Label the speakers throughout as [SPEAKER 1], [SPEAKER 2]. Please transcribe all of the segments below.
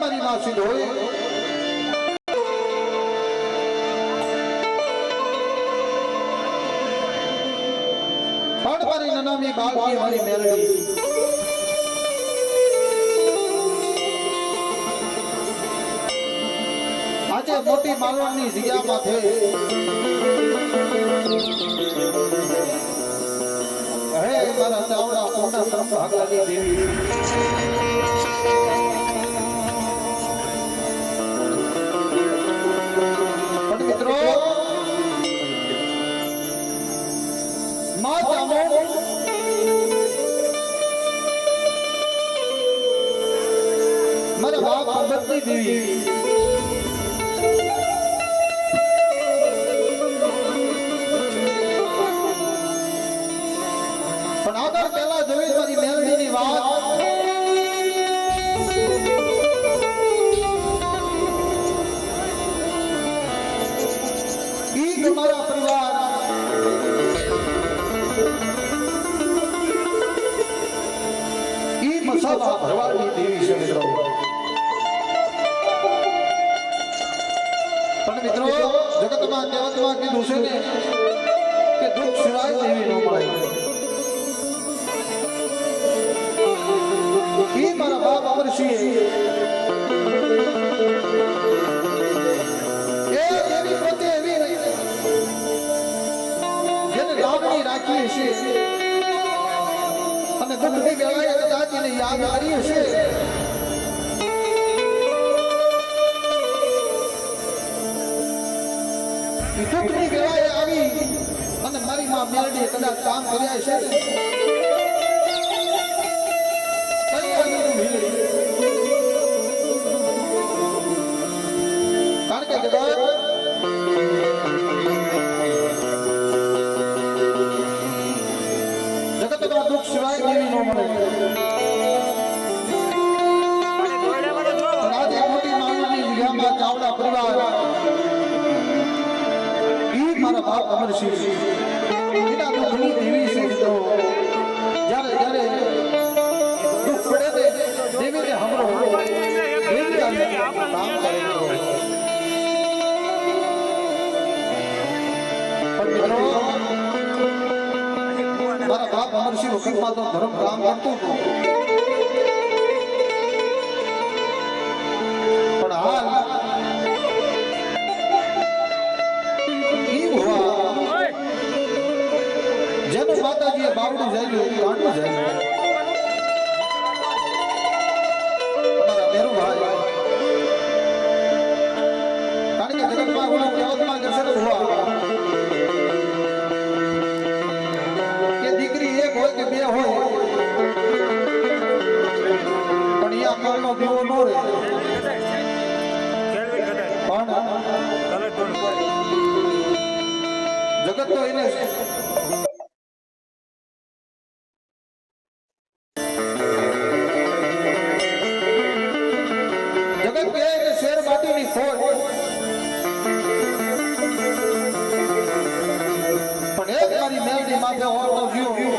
[SPEAKER 1] મારી માસી હોય. પણ મારી નનામી બાળકી, મારી મેલડી. આજે મોટી માલવણની જગ્યા માથે હે મારા ચાવડા પૂર્ણ તરફ ભાગલાની દેવી. દેવી પણ આગળ પેલા જોઈ મારી મેલડીની વાત. ઈ પરિવાર. ઈ મસાલા ભરવાડની દેવી છે, મિત્રો. છે ને, કે દુઃખ સિવાય દેવી ન મળે. ઈ મારા બાપ અમરસિંહ. એ દેવી પોતે એવી જેને લાગણી રાખી હશે. અને દુઃખની વેળાએ કદાચ એને યાદ કરી હશે. દુઃખની વેળાએ આવી અને મારી માં મેરડી કદાચ કામ કર્યા છે તો ધર્મ કામ કરતો હતો. પણ હાલ જેનું માતાજીએ બાવડું જાયું કાંડું જાયું કારણ કે જગતમાં ઓલું કહેવતમાં કહેશે ને તો એને જગત કહે કે શેર માટીની ખોટ પણ એક મારી મેલડી માથે હોતો જીવ મેલડી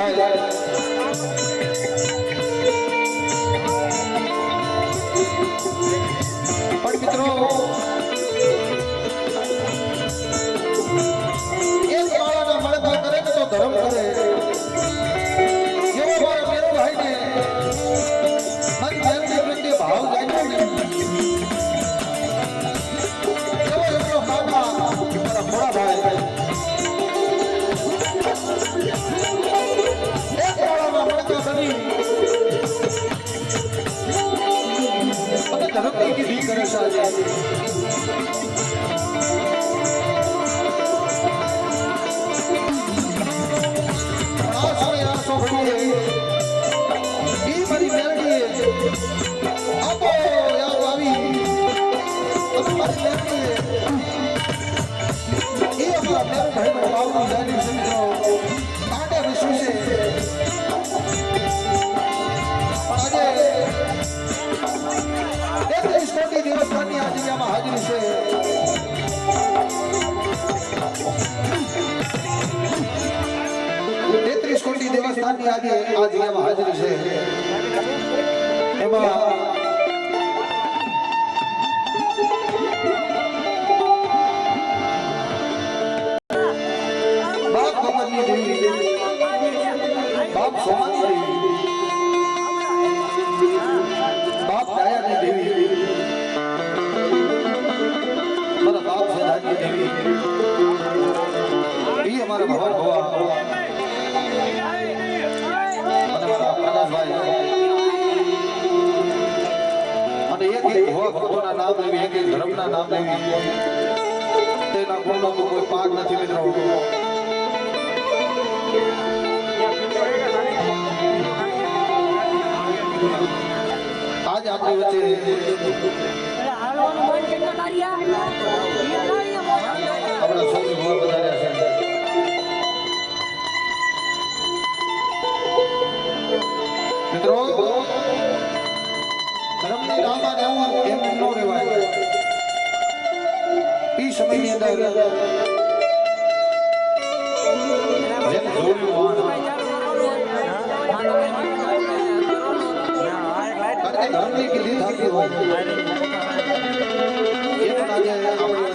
[SPEAKER 1] પણ મિત્રો યાદ આવી. અને મારી મેલડીએ એ અમારા મેલ ભાઈ બાબુ જાની આ હાજરી છે તેત્રીસ કોટી દેવસ્થાનની આજે આ જગ્યામાં હાજરી છે. એમાં એક એક ભવા નામ લેવી એક એક ધર્મના નામ લેવી. તેના ગુણનો તો કોઈ પાક નથી મિત્રો. આજ આપણી વચ્ચે. આપણા સૌથી વધાર્યા રાહમાં રહેવું એમ ન રહેવાય. એ સમયની અંદર જેને જોયું કે ધર્મની કીધી થતી હોય આજે આપણી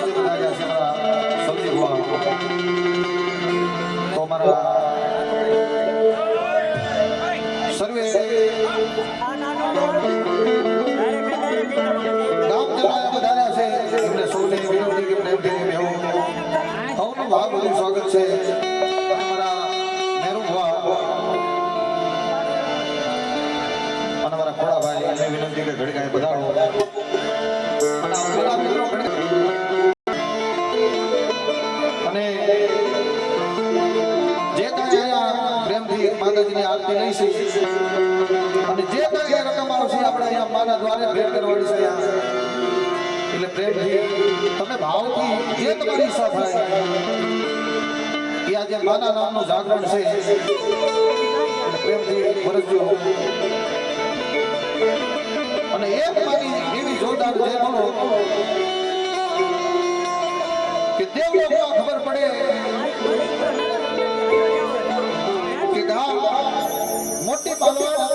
[SPEAKER 1] સૌનું સ્વાગત છે. અને મારા નહેરુ અને મારા ખોડાભાઈ એમને વિનંતી કે અને જે કાંઈ અહીંયા પ્રેમથી માતાજીની આરતી નહીં છે, અને જે કાંઈ રકમ આવશે, આપણે અહીંયા માના દ્વારે ભેટ કરવાની છે અહીંયા. એટલે પ્રેમથી, તમે ભાવથી જે તમારી ઈચ્છા થાય અને એક માની એવી જોરદાર જય કે દેવલોકમાં ખબર પડે કે મોટી પાલવાડ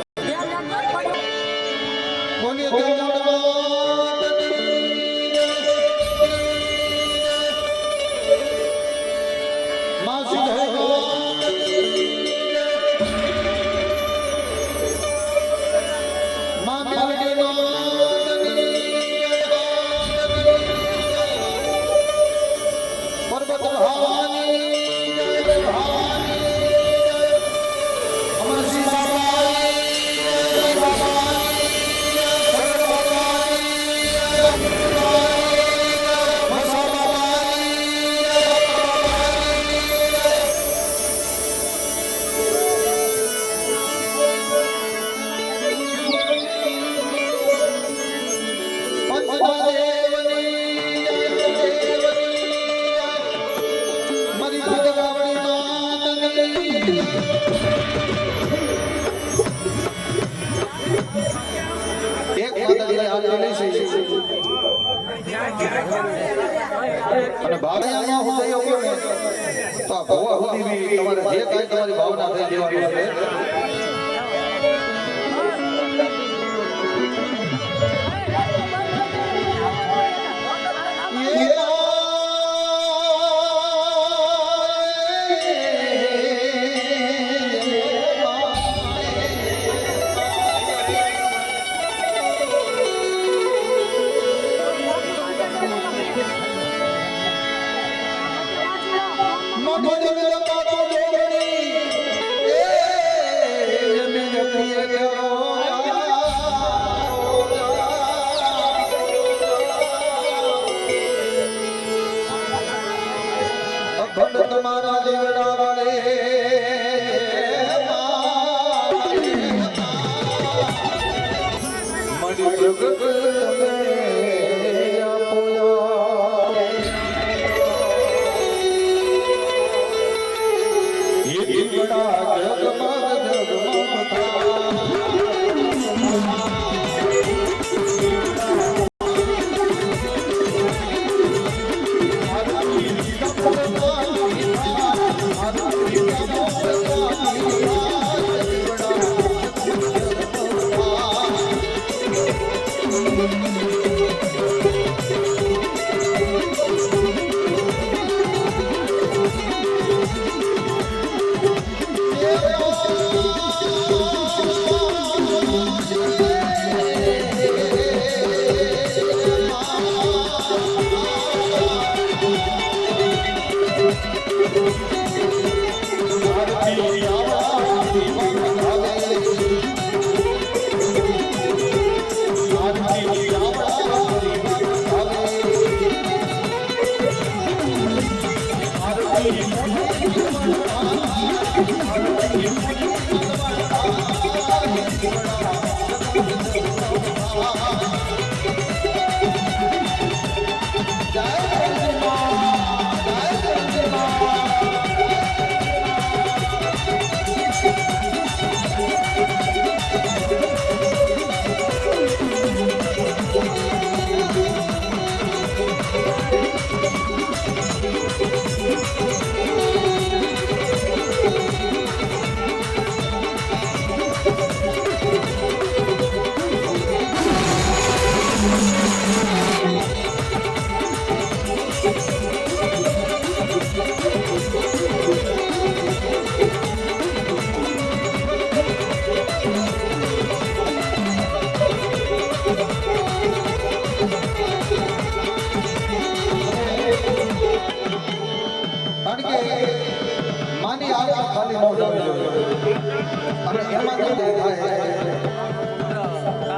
[SPEAKER 1] মা মেলগে নয় અને ભાવના અહીંયા હું થઈ ગયો તો આ તમારે જે કાંઈ તમારી ભાવના થઈ દેવાની છે.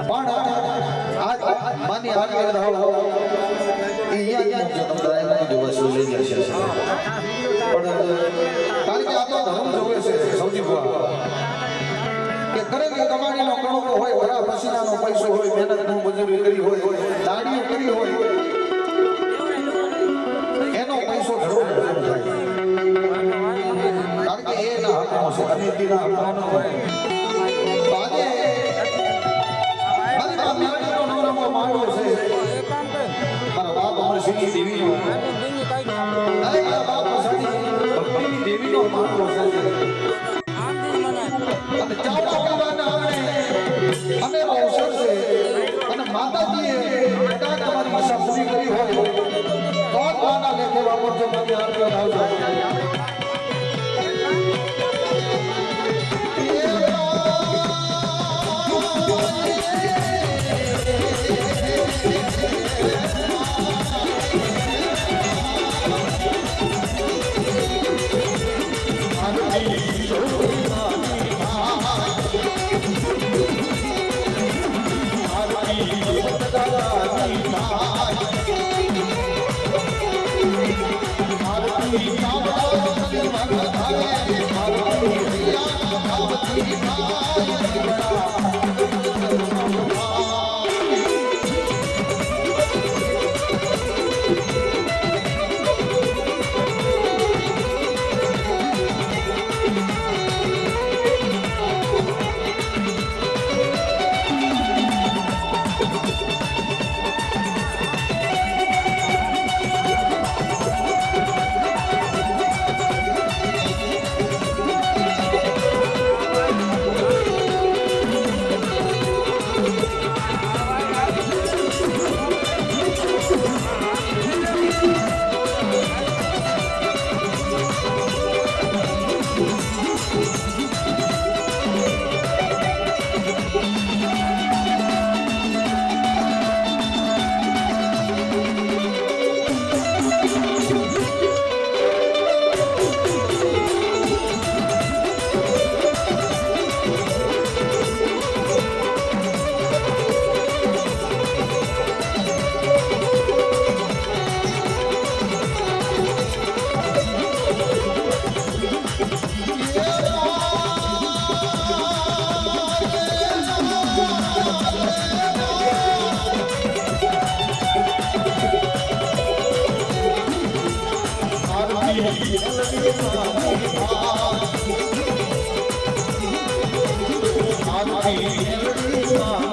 [SPEAKER 1] પણ આજ કારણ કે આ તો ધર્મ છે. સમજી ગયો કે કમાણીનો કણકો હોય પસીનાનો પૈસો હોય મહેનતનું મજૂરી કરી હોય દાડીઓ કરી હોય એનો પૈસો હોય Thank you.
[SPEAKER 2] પંચના દેવની